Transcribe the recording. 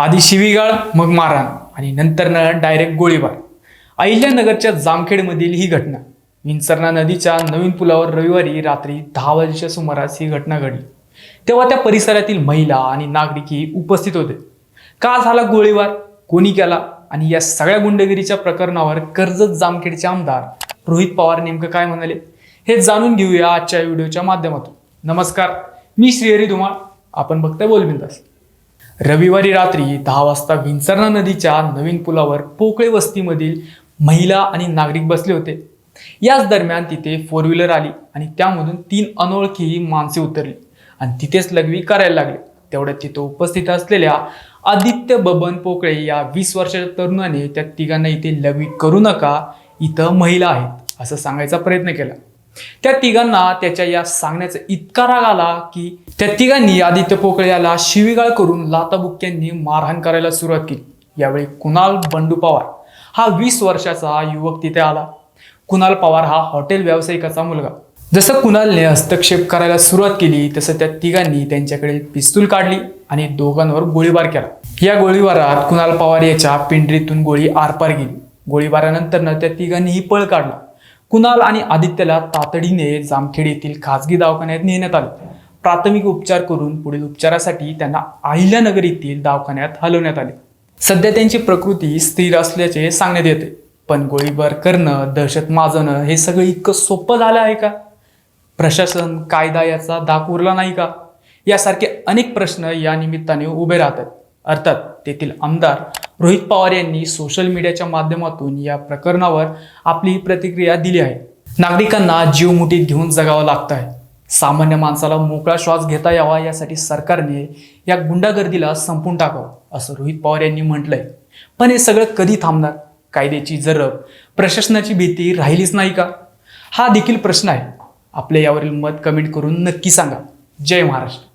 आधी शिवीगाळ मग मारहाण आणि नंतर डायरेक्ट गोळीबार. अहिल्यानगरच्या जामखेडमधील ही घटना. विंचरणा नदीच्या नवीन पुलावर रविवारी रात्री दहा वाजेच्या सुमारास ही घटना घडली. तेव्हा त्या परिसरातील महिला आणि नागरिकही उपस्थित होते. का झाला गोळीबार? कोणी केला? आणि या सगळ्या गुंडगिरीच्या प्रकरणावर कर्जत जामखेडचे आमदार रोहित पवार नेमकं काय म्हणाले? हे जाणून घेऊया आजच्या व्हिडिओच्या माध्यमातून. नमस्कार मी श्रीहरी धुमाळ. आपण बघताय बोलबिंदास. रविवारी रात्री दहा वाजता विंचरणा नदीच्या नवीन पुलावर पोकळे वस्तीमधील महिला आणि नागरिक बसले होते. याच दरम्यान तिथे फोर व्हीलर आली आणि त्यामधून तीन अनोळखी माणसे उतरली आणि तिथेच लघवी करायला लागले. तेवढ्यात तिथं उपस्थित असलेल्या आदित्य बबन पोकळे या वीस वर्षाच्या तरुणाने त्या तिघांना इथे लघवी करू नका इथं महिला आहेत असं सांगायचा प्रयत्न केला. त्या तिघांना त्याच्या या सांगण्याचा इतका राग आला की त्या तिघांनी आदित्य पोकळे याला शिवीगाळ करून लाताबुक्यांनी मारहाण करायला सुरुवात केली. यावेळी कुणाल बंडू पवार हा वीस वर्षाचा युवक तिथे आला. कुणाल पवार हा हॉटेल व्यावसायिकाचा मुलगा. जसं कुणालने हस्तक्षेप करायला सुरुवात केली तसं त्या तिघांनी त्यांच्याकडे पिस्तूल काढली आणि दोघांवर गोळीबार केला. या गोळीबारात कुणाल पवार याच्या पिंडरीतून गोळी आरपार गेली. गोळीबारानंतर त्या तिघांनीही पळ काढला. कुणाल आणि आदित्यला तातडीने जामखेड येथील खासगी दवाखान्यात नेण्यात आले. प्राथमिक उपचार करून पुढील उपचारासाठी त्यांना अहिल्यानगर येथील दवाखान्यात हलवण्यात आले. सध्या त्यांची प्रकृती स्थिर असल्याचे सांगण्यात येते. पण गोळीबार करणं दहशत माजवणं हे सगळं इतकं सोपं झालं आहे का? प्रशासन कायदा याचा दाख उरला नाही का? यासारखे अनेक प्रश्न या निमित्ताने उभे राहतात. अर्थात तेथील आमदार रोहित पवार यांनी सोशल मीडियाच्या माध्यमातून या प्रकरणावर आपली प्रतिक्रिया दिली आहे. नागरिकांना जीव मुठीत घेऊन जगावं लागतं आहे. सामान्य माणसाला मोकळा श्वास घेता यावा यासाठी सरकारने या गुंडागर्दीला संपून टाकावं असं रोहित पवार यांनी म्हटलंय. पण हे सगळं कधी थांबणार? कायद्याची जरब प्रशासनाची भीती राहिलीच नाही का? हा देखील प्रश्न आहे. आपले यावरील मत कमेंट करून नक्की सांगा. जय महाराष्ट्र.